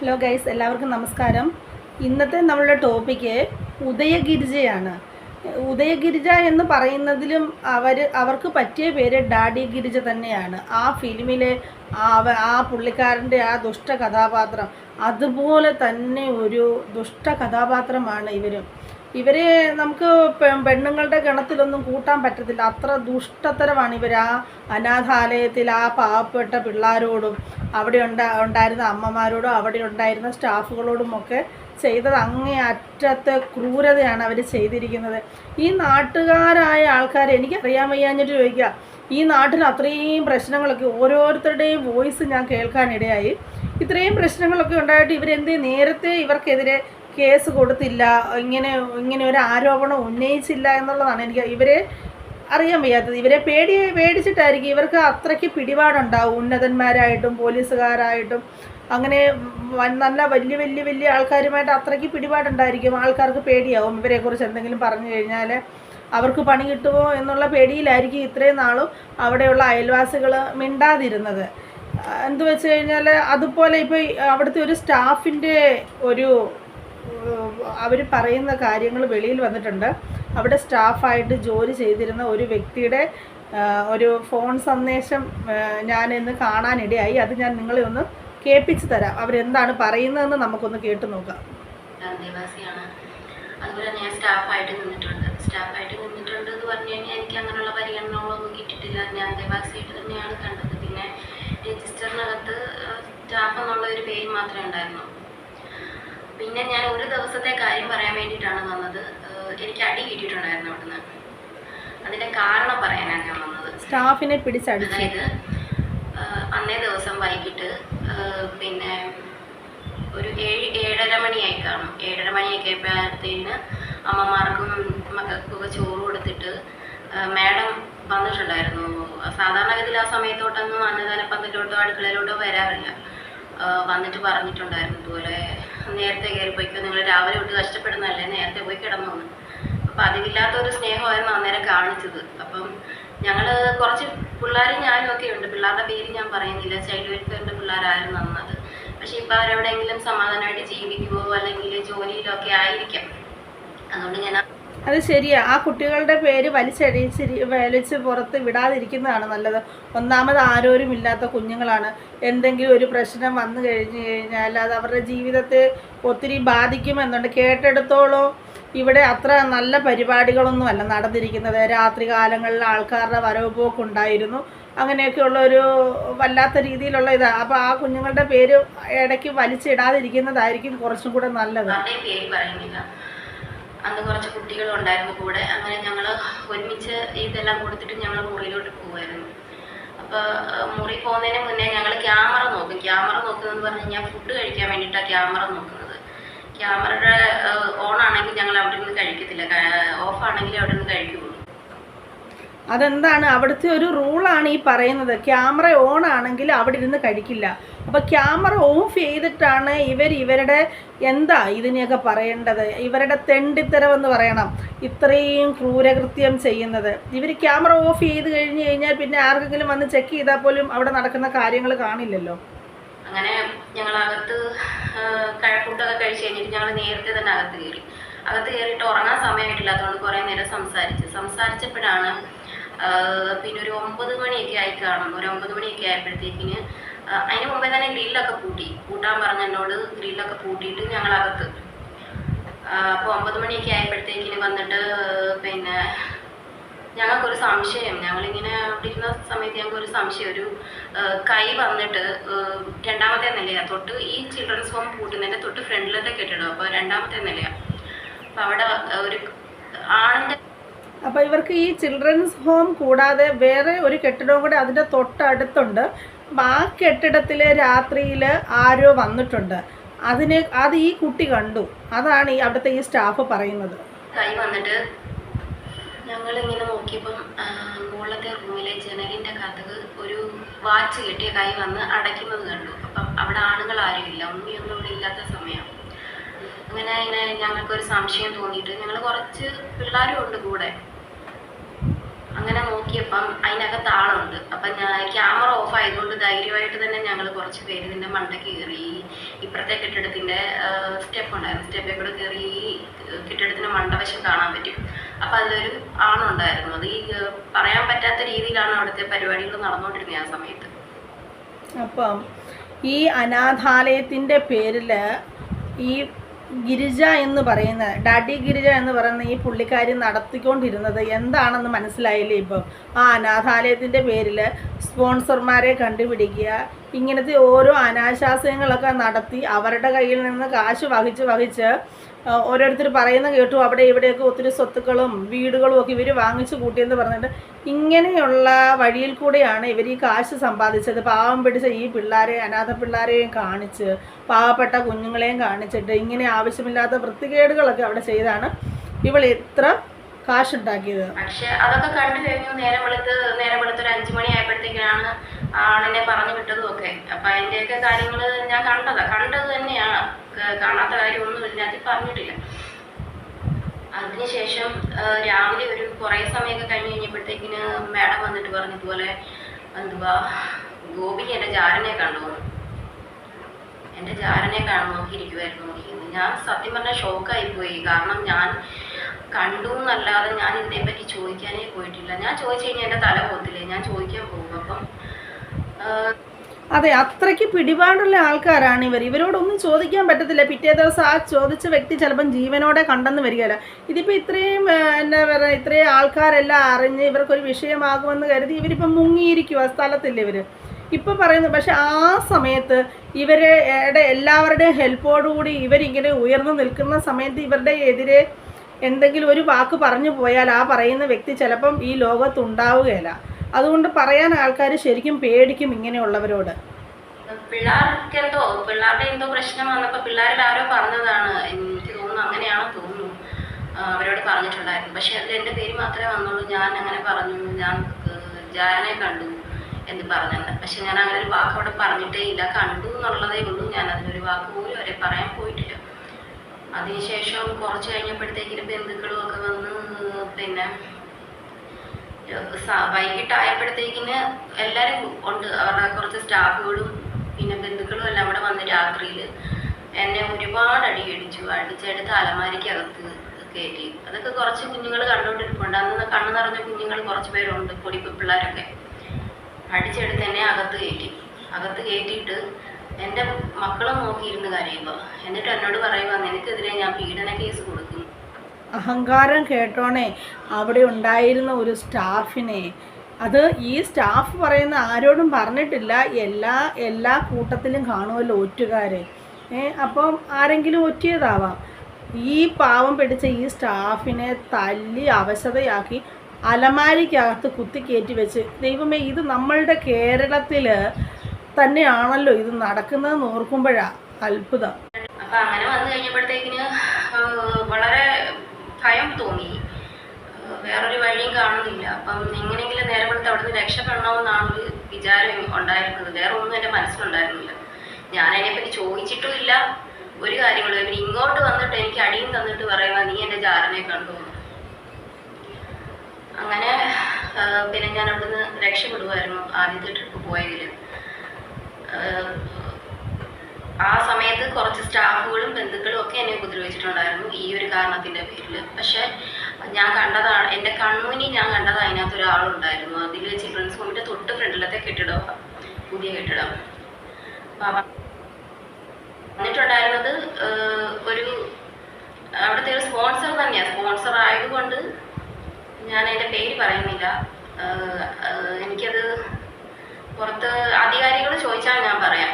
Hello guys എല്ലാവർക്കും നമസ്കാരം. ഇന്നത്തെ നമ്മളുടെ ടോപ്പിക്ക് ഉദയഗിരിജയാണ്. ഉദയഗിരിജ എന്ന് പറയുന്നതിലും അവർ അവർക്ക് പറ്റിയ പേര് ഡാഡി ഗിരിജ തന്നെയാണ്. ആ ഫിലിമിലെ ആ പുള്ളിക്കാരന്റെ ആ ദുഷ്ട കഥാപാത്രം അതുപോലെ തന്നെ ഒരു ദുഷ്ട കഥാപാത്രമാണ് ഇവരും. ഇവരെ നമുക്ക് പെണ്ണുങ്ങളുടെ ഗണത്തിലൊന്നും കൂട്ടാൻ പറ്റത്തില്ല. അത്ര ദുഷ്ടത്തരമാണ് ഇവർ ആ അനാഥാലയത്തിൽ ആ പാവപ്പെട്ട പിള്ളേരോടും അവിടെ ഉണ്ടാ ഉണ്ടായിരുന്ന അമ്മമാരോടും അവിടെ ഉണ്ടായിരുന്ന സ്റ്റാഫുകളോടുമൊക്കെ ചെയ്തത് അങ്ങേ അറ്റത്തെ ക്രൂരതയാണ് അവർ ചെയ്തിരിക്കുന്നത്. ഈ നാട്ടുകാരായ ആൾക്കാർ എനിക്കറിയാൻ വയ്യാഞ്ഞിട്ട് ചോദിക്കുക ഈ നാട്ടിൽ അത്രയും പ്രശ്നങ്ങളൊക്കെ ഓരോരുത്തരുടെയും വോയിസ് ഞാൻ കേൾക്കാനിടയായി. ഇത്രയും പ്രശ്നങ്ങളൊക്കെ ഉണ്ടായിട്ട് ഇവരെന്തേ നേരത്തെ ഇവർക്കെതിരെ കേസ് കൊടുത്തില്ല ഇങ്ങനെ ഇങ്ങനെ ഒരു ആരോപണം ഉന്നയിച്ചില്ല എന്നുള്ളതാണ് എനിക്ക് ഇവരെ അറിയാൻ വയ്യാത്തത്. ഇവരെ പേടി പേടിച്ചിട്ടായിരിക്കും ഇവർക്ക് അത്രയ്ക്ക് പിടിപാടുണ്ടാവും. ഉന്നതന്മാരായിട്ടും പോലീസുകാരായിട്ടും. അങ്ങനെ നല്ല വലിയ വലിയ വലിയ ആൾക്കാരുമായിട്ട് അത്രയ്ക്ക് പിടിപാടുണ്ടായിരിക്കും. ആൾക്കാർക്ക് പേടിയാവും. ഇവരെക്കുറിച്ച് എന്തെങ്കിലും പറഞ്ഞു കഴിഞ്ഞാൽ അവർക്ക് പണി കിട്ടുമോ എന്നുള്ള പേടിയിലായിരിക്കും ഇത്രയും നാളും അവിടെയുള്ള അയൽവാസികൾ മിണ്ടാതിരുന്നത്. എന്ത് വെച്ച് കഴിഞ്ഞാൽ അതുപോലെ ഇപ്പോൾ അവിടുത്തെ ഒരു സ്റ്റാഫിന്റെ ഒരു അവർ പറയുന്ന കാര്യങ്ങൾ വെളിയിൽ വന്നിട്ടുണ്ട്. അവിടെ സ്റ്റാഫായിട്ട് ജോലി ചെയ്തിരുന്ന ഒരു വ്യക്തിയുടെ ഒരു ഫോൺ സന്ദേശം ഞാൻ ഇന്ന് കാണാനിടയായി. അത് ഞാൻ നിങ്ങളെ ഒന്ന് കേൾപ്പിച്ച് തരാം. അവരെന്താണ് പറയുന്നതെന്ന് നമുക്കൊന്ന് കേട്ട് നോക്കാം. അതുപോലെ ഞാൻ സ്റ്റാഫായിട്ട് നിന്നിട്ടുണ്ട്. സ്റ്റാഫായിട്ട് നിന്നിട്ടുണ്ട് എന്ന് പറഞ്ഞു കഴിഞ്ഞാൽ എനിക്ക് അങ്ങനെയുള്ള പരിഗണനകളൊന്നും കിട്ടിയിട്ടില്ല. ഞാൻ അന്തേവാസിയായിട്ട് തന്നെയാണ് കണ്ടത്. പിന്നെ രജിസ്റ്ററിനകത്ത് സ്റ്റാഫ് എന്നുള്ള ഒരു പേര് മാത്രമേ ഉണ്ടായിരുന്നു പിന്നെ ഞാൻ ഒരു ദിവസത്തെ കാര്യം പറയാൻ വേണ്ടിയിട്ടാണ് വന്നത്. എനിക്ക് അടി കിട്ടിയിട്ടുണ്ടായിരുന്നു അവിടുന്ന്. അതിന്റെ കാരണം പറയാനാണ് ഞാൻ വന്നത്. സ്റ്റാഫിനെ പിടിച്ചടിച്ച്. അതായത് അന്നേ ദിവസം വൈകിട്ട് പിന്നെ ഒരു ഏഴ് ഏഴര മണിയായി കാണും. ഏഴര മണിയൊക്കെ ആയപ്പോഴത്തേന് അമ്മമാർക്കും മക്കൾക്കൊക്കെ ചോറ് കൊടുത്തിട്ട് മാഡം വന്നിട്ടുണ്ടായിരുന്നു. സാധാരണഗതിയിൽ ആ സമയത്തോട്ടൊന്നും അന്നദാന പന്തലോട്ടോ അടുക്കളയിലോട്ടോ വരാറില്ല. വന്നിട്ട് പറഞ്ഞിട്ടുണ്ടായിരുന്നു ഇതുപോലെ നേരത്തെ കയറി പോയിക്കോ. നിങ്ങൾ രാവിലെ വിട്ട് കഷ്ടപ്പെടുന്നതല്ലേ? നേരത്തെ പോയി കിടന്നു അപ്പം അതിലില്ലാത്തൊരു സ്നേഹമായിരുന്നു അന്നേരം കാണിച്ചത്. അപ്പം ഞങ്ങൾ കുറച്ച് പിള്ളേരും ഞാനും ഒക്കെ ഉണ്ട്. പിള്ളേരുടെ പേര് ഞാൻ പറയുന്നില്ല. ചൈൽഡ് വെൽഫെയറിന്റെ പിള്ളേരായിരുന്നു അന്നത്. പക്ഷെ ഇപ്പം അവരെവിടെയെങ്കിലും സമാധാനമായിട്ട് ജീവിക്കുമോ അല്ലെങ്കിൽ ജോലിയിലൊക്കെ ആയിരിക്കാം. അതുകൊണ്ട് ഞാൻ അത് ശരിയാ. ആ കുട്ടികളുടെ പേര് വലിച്ചടിച്ച് വലിച്ച് പുറത്ത് വിടാതിരിക്കുന്നതാണ് നല്ലത്. ഒന്നാമത് ആരോരും ഇല്ലാത്ത കുഞ്ഞുങ്ങളാണ്. എന്തെങ്കിലും ഒരു പ്രശ്നം വന്നു കഴിഞ്ഞു കഴിഞ്ഞാൽ അത് അവരുടെ ജീവിതത്തെ ഒത്തിരി ബാധിക്കുമെന്നുണ്ട്. കേട്ടെടുത്തോളോ. ഇവിടെ അത്ര നല്ല പരിപാടികളൊന്നും അല്ല നടന്നിരിക്കുന്നത്. രാത്രി കാലങ്ങളിൽ ആൾക്കാരുടെ വരവ് പോക്കുണ്ടായിരുന്നു. അങ്ങനെയൊക്കെയുള്ള ഒരു വല്ലാത്ത രീതിയിലുള്ള ഇതാണ് അപ്പോൾ ആ കുഞ്ഞുങ്ങളുടെ പേര് ഇടയ്ക്ക് വലിച്ചിടാതിരിക്കുന്നതായിരിക്കും കുറച്ചും കൂടെ നല്ലത്. അന്ന് കുറച്ച് കുട്ടികളും ഉണ്ടായിരുന്നു കൂടെ. അങ്ങനെ ഞങ്ങൾ ഒരുമിച്ച് ഇതെല്ലാം കൊടുത്തിട്ട് ഞങ്ങൾ മുറിയിലോട്ട് പോകുമായിരുന്നു അപ്പോൾ മുറി പോകുന്നതിന് മുന്നേ ഞങ്ങൾ ക്യാമറ നോക്കും. ക്യാമറ നോക്കുന്നതെന്ന് പറഞ്ഞു കഴിഞ്ഞാൽ ഫുഡ് കഴിക്കാൻ വേണ്ടിയിട്ടാണ് ക്യാമറ നോക്കുന്നത്. ക്യാമറയുടെ ഓൺ ആണെങ്കിൽ ഞങ്ങൾ അവിടെ നിന്ന് കഴിക്കത്തില്ല. ഓഫ് ആണെങ്കിൽ അവിടെ നിന്ന് കഴിക്കുകയുള്ളൂ അതെന്താണ്? അവിടുത്തെ ഒരു റൂളാണ് ഈ പറയുന്നത്. ക്യാമറ ഓൺ ആണെങ്കിൽ അവിടെ ഇരുന്ന് കഴിക്കില്ല. അപ്പോൾ ക്യാമറ ഓഫ് ചെയ്തിട്ടാണ് ഇവർ ഇവരുടെ എന്താ ഇതിനെയൊക്കെ പറയേണ്ടത്? ഇവരുടെ തെണ്ടിത്തരമെന്ന് പറയണം. ഇത്രയും ക്രൂരകൃത്യം ചെയ്യുന്നത്. ഇവർ ക്യാമറ ഓഫ് ചെയ്ത് കഴിഞ്ഞ് കഴിഞ്ഞാൽ പിന്നെ ആർക്കെങ്കിലും വന്ന് ചെക്ക് ചെയ്താൽ പോലും അവിടെ നടക്കുന്ന കാര്യങ്ങൾ കാണില്ലല്ലോ. അങ്ങനെ ഞങ്ങൾ ഫുഡൊക്കെ കഴിച്ച് കഴിഞ്ഞിട്ട് ഞങ്ങൾ നേരത്തെ തന്നെ അകത്ത് കയറി. അകത്ത് കയറിയിട്ട് ഉറങ്ങാൻ സമയമായിട്ടില്ലാത്തതുകൊണ്ട് കുറേ നേരം സംസാരിച്ച്. സംസാരിച്ചപ്പോഴാണ് പിന്നെ ഒരു ഒമ്പത് മണിയൊക്കെ ആയി കാണും. ഒരു ഒമ്പത് മണിയൊക്കെ ആയപ്പോഴത്തേക്കിന് അതിന് മുമ്പേ തന്നെ ഗ്രില്ലൊക്കെ പൂട്ടി. പൂട്ടാൻ പറഞ്ഞ എന്നോട് ഗ്രില്ലൊക്കെ പൂട്ടിയിട്ട് ഞങ്ങൾ അകത്ത് അപ്പോൾ ഒമ്പത് മണിയൊക്കെ ആയപ്പോഴത്തേക്കിന് വന്നിട്ട് പിന്നെ ഞങ്ങൾക്കൊരു സംശയം. ഞങ്ങളിങ്ങനെ അവിടെ ഇരുന്ന സമയത്ത് ഞങ്ങൾക്കൊരു സംശയം. ഒരു കൈ വന്നിട്ട് രണ്ടാമത്തെ നിലയാണ് തൊട്ട് ഈ ചിൽഡ്രൻസ് ഹോം പൂട്ടുന്നതിന്റെ തൊട്ട് ഫ്രണ്ടിലത്തെ കെട്ടിടം അപ്പോൾ രണ്ടാമത്തെ നിലയാണ് അപ്പോൾ അവിടെ ഒരു ആണിന്റെ അപ്പോൾ ഇവർക്ക് ഈ ചിൽഡ്രൻസ് ഹോം കൂടാതെ വേറെ ഒരു കെട്ടിടവും കൂടെ അതിന്റെ തൊട്ടടുത്തുണ്ട്. അപ്പം ആ കെട്ടിടത്തിൽ രാത്രിയിൽ ആരോ വന്നിട്ടുണ്ട്. അതിന് അത് ഈ കുട്ടി കണ്ടു. അതാണ് ഈ അവിടുത്തെ ഈ സ്റ്റാഫ് പറയുന്നത്. കൈ വന്നിട്ട് ഞങ്ങളിങ്ങനെ നോക്കിയപ്പം ആ, മുകളിലത്തെ റൂമിലെ ജനലിന്റെ കഥക് ഒരു വാച്ച് കെട്ടിയ കൈ വന്ന് അടയ്ക്കുന്നത് കണ്ടു. അപ്പം അവിടെ ആണുങ്ങൾ ആരുമില്ല. ഉണ്ണിയൊന്നും ഇവിടെ ഇല്ലാത്ത അങ്ങനെ ഇങ്ങനെ ഞങ്ങൾക്കൊരു സംശയം തോന്നിയിട്ട് ഞങ്ങൾ കുറച്ച് പിള്ളേരും ഉണ്ട് കൂടെ. അങ്ങനെ നോക്കിയപ്പം അതിനകത്ത് ആളുണ്ട്. അപ്പം ഞാൻ ക്യാമറ ഓഫ് ആയതുകൊണ്ട് ധൈര്യമായിട്ട് തന്നെ ഞങ്ങൾ കുറച്ച് പേര് ഇതിന്റെ മണ്ട കയറി ഇപ്പുറത്തെ കെട്ടിടത്തിന്റെ സ്റ്റെപ്പ് ഉണ്ടായിരുന്നു. സ്റ്റെപ്പിൽ കൂടെ കയറി കെട്ടിടത്തിന്റെ മണ്ടവശം കാണാൻ പറ്റും. അപ്പം അതിലൊരു ആണുണ്ടായിരുന്നു അത് ഈ പറയാൻ പറ്റാത്ത രീതിയിലാണ് അവിടുത്തെ പരിപാടികൾ നടന്നുകൊണ്ടിരുന്നത് ആ സമയത്ത്. അപ്പം ഈ അനാഥാലയത്തിന്റെ പേരിൽ ഈ ഗിരിജ എന്ന് പറയുന്ന ഡാഡി ഗിരിജ എന്ന് പറയുന്ന ഈ പുള്ളിക്കാരി നടത്തിക്കൊണ്ടിരുന്നത് എന്താണെന്ന് മനസ്സിലായില്ലേ ഇപ്പം? ആ അനാഥാലയത്തിന്റെ പേരിൽ സ്പോൺസർമാരെ കണ്ടുപിടിക്കുക ഇങ്ങനത്തെ ഓരോ അനാശാസ്യങ്ങളൊക്കെ നടത്തി അവരുടെ കയ്യിൽ നിന്ന് കാശ് വഹിച്ച് വഹിച്ച് ഓരോരുത്തർ പറയുന്ന കേട്ടു അവിടെ ഇവിടെയൊക്കെ ഒത്തിരി സ്വത്തുക്കളും വീടുകളും ഒക്കെ ഇവർ വാങ്ങിച്ചു കൂട്ടിയെന്ന് പറഞ്ഞിട്ട് ഇങ്ങനെയുള്ള വഴിയിൽ കൂടെയാണ് ഇവർ ഈ കാശ് സമ്പാദിച്ചത്. പാവം പിടിച്ച ഈ പിള്ളേരെ അനാഥ പിള്ളേരെയും കാണിച്ച് പാവപ്പെട്ട കുഞ്ഞുങ്ങളെയും കാണിച്ചിട്ട് ഇങ്ങനെ ആവശ്യമില്ലാത്ത വൃത്തികേടുകളൊക്കെ അവിടെ ചെയ്താണ്. ഇവൾ എത്ര കാശുണ്ടാക്കിയത്. പക്ഷെ അതൊക്കെ കണ്ടു കഴിഞ്ഞു. നേരം വെളുത്ത് നേരം വെളുത്ത് ഒരു അഞ്ചു മണി ആയപ്പോഴത്തേക്കാണ് ആളിനെ പറഞ്ഞു വിട്ടതും ഒക്കെ അപ്പൊ അതിന്റെയൊക്കെ കാര്യങ്ങൾ ഞാൻ കണ്ടതാ. കണ്ടത് തന്നെയാണ്. കാണാത്ത കാര്യമൊന്നും ഇതിനകത്ത് പറഞ്ഞിട്ടില്ല. അതിനുശേഷം രാവിലെ ഒരു കുറേ സമയമൊക്കെ കഴിഞ്ഞ് കഴിഞ്ഞപ്പോഴത്തേക്കിന് മാഡം വന്നിട്ട് പറഞ്ഞു ഇതുപോലെ എന്തുവാ? ഗോപി എന്റെ ജാരനെ കണ്ടു. എന്റെ ജാരനെ കാണാൻ നോക്കിയിരിക്കുമായിരുന്നു ഞാൻ സത്യം പറഞ്ഞാൽ ഷോക്കായി പോയി കാരണം ഞാൻ കണ്ടു എന്നല്ലാതെ ഞാൻ ഇതിനെപ്പറ്റി ചോദിക്കാനേ പോയിട്ടില്ല. ഞാൻ ചോദിച്ചു കഴിഞ്ഞാൽ എന്റെ തല പോകത്തില്ലേ ഞാൻ ചോദിക്കാൻ പോകും. അപ്പം അതെ അത്രയ്ക്ക് പിടിപാടുള്ള ആൾക്കാരാണ് ഇവർ ഇവരോടൊന്നും ചോദിക്കാൻ പറ്റത്തില്ല. പിറ്റേ ദിവസം ആ ചോദിച്ച വ്യക്തി ചിലപ്പം ജീവനോടെ കണ്ടെന്ന് വരികയില്ല ഇതിപ്പോൾ ഇത്രയും എന്താ പറയുക ഇത്രയും ആൾക്കാരെല്ലാം അറിഞ്ഞ് ഇവർക്കൊരു വിഷയമാകുമെന്ന് കരുതി ഇവരിപ്പം മുങ്ങിയിരിക്കുക സ്ഥലത്തില്ല ഇവർ ഇപ്പം പറയുന്നു പക്ഷെ ആ സമയത്ത് ഇവരുടെ എല്ലാവരുടെയും ഹെൽപ്പോടുകൂടി ഇവരിങ്ങനെ ഉയർന്നു നിൽക്കുന്ന സമയത്ത് ഇവരുടെ എതിരെ എന്തെങ്കിലും ഒരു വാക്ക് പറഞ്ഞു പോയാൽ ആ പറയുന്ന വ്യക്തി ചിലപ്പം ഈ ലോകത്തുണ്ടാവുകയില്ല. അതുകൊണ്ട് പറയാൻ ആൾക്കാർ ശരിക്കും പേടിക്കും ഇങ്ങനെയുള്ളവരോട്. പിള്ളേർക്ക് എന്തോ പിള്ളേരുടെ എന്തോ പ്രശ്നം വന്നപ്പോൾ പിള്ളേരിൽ ആരോ പറഞ്ഞതാണ് എനിക്ക് തോന്നുന്നു അങ്ങനെയാണെന്ന് തോന്നുന്നു. അവരോട് പറഞ്ഞിട്ടുണ്ടായിരുന്നു. പക്ഷെ അതിൽ എന്റെ പേര് മാത്രമേ വന്നുള്ളൂ. ഞാൻ അങ്ങനെ പറഞ്ഞു ഞാൻ ജാനെ കണ്ടു എന്ന് പറഞ്ഞത് പക്ഷെ ഞാൻ അങ്ങനെ ഒരു വാക്ക് അവിടെ പറഞ്ഞിട്ടേ ഇല്ല. കണ്ടു എന്നുള്ളതേ ഉള്ളൂ. ഞാൻ അതിനൊരു വാക്ക് പോലും അവരെ പറയാൻ പോയിട്ടില്ല. അതിനുശേഷം കുറച്ച് കഴിഞ്ഞപ്പോഴത്തേക്കിന് ബന്ധുക്കളും ഒക്കെ വന്ന് പിന്നെ വൈകിട്ടായപ്പോഴത്തേക്കിന് എല്ലാവരും ഉണ്ട്. അവരുടെ കുറച്ച് സ്റ്റാഫുകളും പിന്നെ ബന്ധുക്കളും എല്ലാം കൂടെ വന്ന് രാത്രിയിൽ എന്നെ ഒരുപാട് അടി അടിച്ചു അടിച്ചെടുത്ത് അലമാരിക്കകത്ത് കയറ്റി അതൊക്കെ കുറച്ച് കുഞ്ഞുങ്ങൾ കണ്ടുകൊണ്ടിരിപ്പുണ്ട്. അന്ന് കണ്ണു നിറഞ്ഞ കുഞ്ഞുങ്ങൾ കുറച്ച് പേരുണ്ട് പൊടിപ്പ് പിള്ളേരൊക്കെ. അടിച്ചെടുത്ത് എന്നെ അകത്ത് കയറ്റി. അകത്ത് കയറ്റിയിട്ട് എന്റെ മക്കളെ നോക്കിയിരുന്ന് കരയുമ്പോൾ എന്നിട്ട് എന്നോട് പറയുക നിനക്കെതിരെ ഞാൻ പീഡന കേസ് കൊടുക്കും അഹങ്കാരം കേട്ടോണേ അവിടെ ഉണ്ടായിരുന്ന ഒരു സ്റ്റാഫിനെ. അത് ഈ സ്റ്റാഫ് പറയുന്ന ആരോടും പറഞ്ഞിട്ടില്ല. എല്ലാ എല്ലാ കൂട്ടത്തിലും കാണുമല്ലോ ഒറ്റുകാരെ. ഏ അപ്പം ആരെങ്കിലും ഒറ്റിയതാവാം. ഈ പാവം പിടിച്ച ഈ സ്റ്റാഫിനെ തല്ലി അവശതയാക്കി അലമാരിക്കകത്ത് കുത്തിക്കയറ്റി വെച്ച് ദൈവമേ ഇത് നമ്മളുടെ കേരളത്തിൽ തന്നെയാണല്ലോ ഇത് നടക്കുന്നത് ഓർക്കുമ്പോഴാണ് അത്ഭുതം. അപ്പൊ അങ്ങനെ വന്നു കഴിഞ്ഞപ്പോഴത്തേക്കിന് വളരെ ഭയം തോന്നി. വേറൊരു വഴിയും കാണുന്നില്ല. അപ്പം എങ്ങനെയെങ്കിലും നേരെ കൊടുത്ത് അവിടുന്ന് രക്ഷപ്പെടണമെന്നാണ് ഒരു വിചാരം ഉണ്ടായിരുന്നത്. വേറെ ഒന്നും എന്റെ മനസ്സിലുണ്ടായിരുന്നില്ല. ഞാൻ അതിനെപ്പറ്റി ചോദിച്ചിട്ടും ഇല്ല ഒരു കാര്യങ്ങളും ഇവർ ഇങ്ങോട്ട് വന്നിട്ട് എനിക്ക് അടിയും തന്നിട്ട് പറയുക നീ എന്റെ ജാരനെ കണ്ടു അങ്ങനെ പിന്നെ ഞാൻ അവിടുന്ന് രക്ഷപ്പെടുമായിരുന്നു ആദ്യത്തെ ട്രിപ്പ് പോയതിൽ ആ സമയത്ത് കുറച്ച് സ്റ്റാഫുകളും ബന്ധുക്കളും ഒക്കെ എന്നെ ഉപദ്രവിച്ചിട്ടുണ്ടായിരുന്നു ഈ ഒരു കാരണത്തിന്റെ പേരിൽ. പക്ഷെ ഞാൻ കണ്ടതാണ് എന്റെ കണ്ണൂനി ഞാൻ കണ്ടത് അതിനകത്ത് ഒരാളുണ്ടായിരുന്നു. അതിൽ ചിൽഡ്രൻസ് ഹോമിന്റെ തൊട്ട് ഫ്രണ്ടിലത്തെ കെട്ടിടം പുതിയ കെട്ടിടം. വന്നിട്ടുണ്ടായിരുന്നത് ഒരു അവിടുത്തെ ഒരു സ്പോൺസർ തന്നെയാണ് സ്പോൺസർ ആയതുകൊണ്ട് ഞാൻ അതിന്റെ പേര് പറയുന്നില്ല. എനിക്കത് പുറത്ത് അധികാരികൾ ചോദിച്ചാൽ ഞാൻ പറയാം.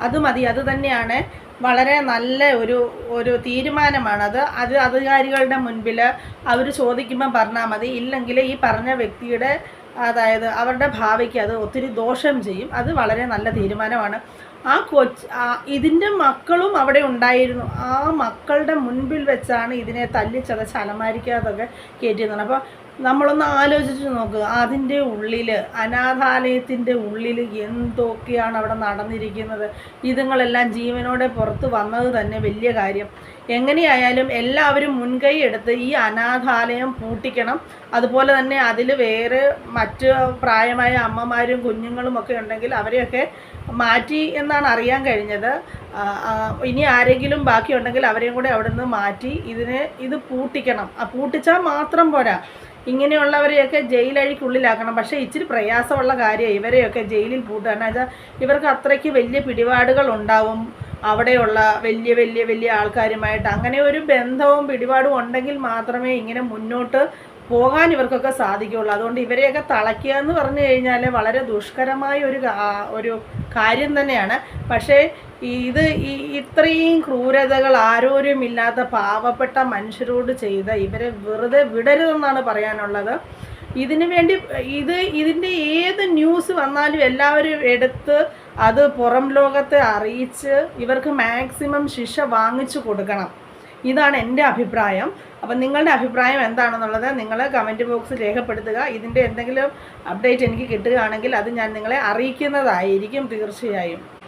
അത് മതി. അത് തന്നെയാണ്. വളരെ നല്ല ഒരു ഒരു തീരുമാനമാണ് അത്. അധികാരികളുടെ മുൻപിൽ അവർ ചോദിക്കുമ്പം പറഞ്ഞാൽ മതി. ഇല്ലെങ്കിൽ ഈ പറഞ്ഞ വ്യക്തിയുടെ അതായത് അവരുടെ ഭാവിക്ക് അത് ഒത്തിരി ദോഷം ചെയ്യും. അത് വളരെ നല്ല തീരുമാനമാണ്. ആ കൊച്ച് ഇതിന്റെ മക്കളും അവിടെ ഉണ്ടായിരുന്നു. ആ മക്കളുടെ മുൻപിൽ വെച്ചാണ് ഇതിനെ തല്ലിച്ചതച്ച് അലമാരിക്കകത്തൊക്കെ കയറ്റിയിരുന്നത് അപ്പോൾ നമ്മളൊന്ന് ആലോചിച്ച് നോക്കുക അതിന്റെ ഉള്ളിൽ അനാഥാലയത്തിന്റെ ഉള്ളിൽ എന്തൊക്കെയാണ് അവിടെ നടന്നിരിക്കുന്നത്? ഇതുങ്ങളെല്ലാം ജീവനോടെ പുറത്ത് വന്നത് തന്നെ വലിയ കാര്യം. എങ്ങനെയായാലും എല്ലാവരും മുൻകൈ എടുത്ത് ഈ അനാഥാലയം പൂട്ടിക്കണം. അതുപോലെ തന്നെ അതിൽ വേറെ മറ്റ് പ്രായമായ അമ്മമാരും കുഞ്ഞുങ്ങളും ഒക്കെ ഉണ്ടെങ്കിൽ അവരെയൊക്കെ മാറ്റി എന്നാണ് അറിയാൻ കഴിഞ്ഞത്. ഇനി ആരെങ്കിലും ബാക്കിയുണ്ടെങ്കിൽ അവരെയും കൂടെ അവിടെ നിന്ന് മാറ്റി ഇതിനെ ഇത് പൂട്ടിക്കണം. ആ പൂട്ടിച്ചാൽ മാത്രം പോരാ. ഇങ്ങനെയുള്ളവരെയൊക്കെ ജയിലഴിക്കുള്ളിലാക്കണം. പക്ഷേ ഇച്ചിരി പ്രയാസമുള്ള കാര്യമാണ് ഇവരെയൊക്കെ ജയിലിൽ പൂട്ടുക. വെച്ചാൽ ഇവർക്ക് അത്രയ്ക്ക് വലിയ പിടിപാടുകൾ ഉണ്ടാവും അവിടെയുള്ള വലിയ വലിയ വലിയ ആൾക്കാരുമായിട്ട്. അങ്ങനെ ഒരു ബന്ധവും പിടിപാടും ഉണ്ടെങ്കിൽ മാത്രമേ ഇങ്ങനെ മുന്നോട്ട് പോകാൻ ഇവർക്കൊക്കെ സാധിക്കുകയുള്ളൂ. അതുകൊണ്ട് ഇവരെയൊക്കെ തളയ്ക്കുക എന്ന് പറഞ്ഞു കഴിഞ്ഞാൽ വളരെ ദുഷ്കരമായ ഒരു ഒരു കാര്യം തന്നെയാണ്. പക്ഷേ ഇത് ഈ ഇത്രയും ക്രൂരതകൾ ആരോരുമില്ലാത്ത പാവപ്പെട്ട മനുഷ്യരോട് ചെയ്ത ഇവരെ വെറുതെ വിടരുതെന്നാണ് പറയാനുള്ളത്. ഇതിനു വേണ്ടി ഇത് ഇതിന്റെ ഏത് ന്യൂസ് വന്നാലും എല്ലാവരും എടുത്ത് അത് പുറം ലോകത്തെ അറിയിച്ച് ഇവർക്ക് മാക്സിമം ശിക്ഷ വാങ്ങിച്ചു കൊടുക്കണം. ഇതാണ് എന്റെ അഭിപ്രായം. അപ്പം നിങ്ങളുടെ അഭിപ്രായം എന്താണെന്നുള്ളത് നിങ്ങൾ കമന്റ് ബോക്സിൽ രേഖപ്പെടുത്തുക. ഇതിന്റെ എന്തെങ്കിലും അപ്ഡേറ്റ് എനിക്ക് കിട്ടുകയാണെങ്കിൽ അത് ഞാൻ നിങ്ങളെ അറിയിക്കുന്നതായിരിക്കും തീർച്ചയായും.